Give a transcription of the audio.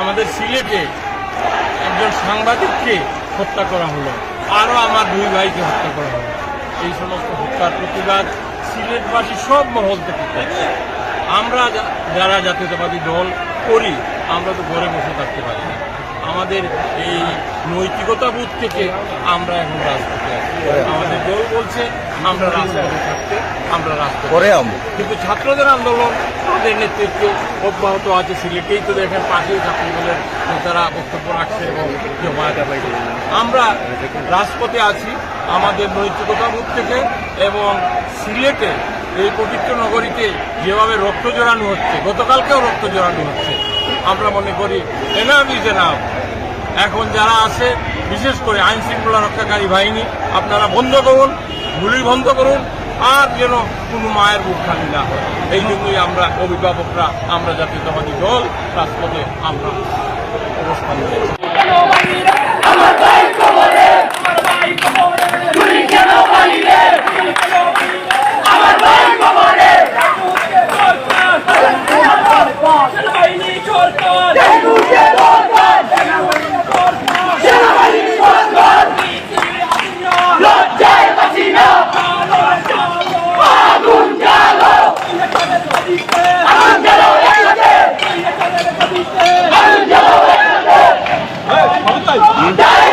আমাদের সিলেটে একজন সাংবাদিককে হত্যা করা হলো। আরও আমার দুই ভাইকে হত্যা করা হলো। এই সমস্ত হত্যার প্রতিবাদ সিলেটবাসী সব মহল থেকে আমরা যারা জাতীয়তাবাদী দল করি, আমরা তো ঘরে বসে থাকতে পারি আমাদের এই নৈতিকতা বোধ থেকে আমরা এখন রাজপথে আছি। আমাদের দল বলছে, আমরা রাজপথে থাকতে আমরা পরে আমরা কিন্তু ছাত্রদের আন্দোলন তাদের নেতৃত্বে অব্যাহত আছে সিলেটেই তো দেখেন পাশেই ছাত্রদলের নেতারা বক্তব্য রাখছে এবং জমায়েত আদায় আমরা রাজপথে আছি আমাদের নৈতিকতা মুখ থেকে এবং সিলেটে এই পবিত্র নগরীতে যেভাবে রক্ত জোড়ানো হচ্ছে গতকালকেও রক্ত জোড়ানো হচ্ছে। আমরা মনে করি এনাম ইজ এখন যারা আছে বিশেষ করে আইন শৃঙ্খলা রক্ষাকারী বাহিনী আপনারা বন্ধ করুন গুলি বন্ধ করুন আর যেন কোনো মায়ের বুক খালি না হয়। এই জন্যই আমরা, অভিভাবকরা, আমরা জাতীয়তাবাদী দল, রাজপথে আমরা অবস্থান নিয়েছি। 哎，好在场。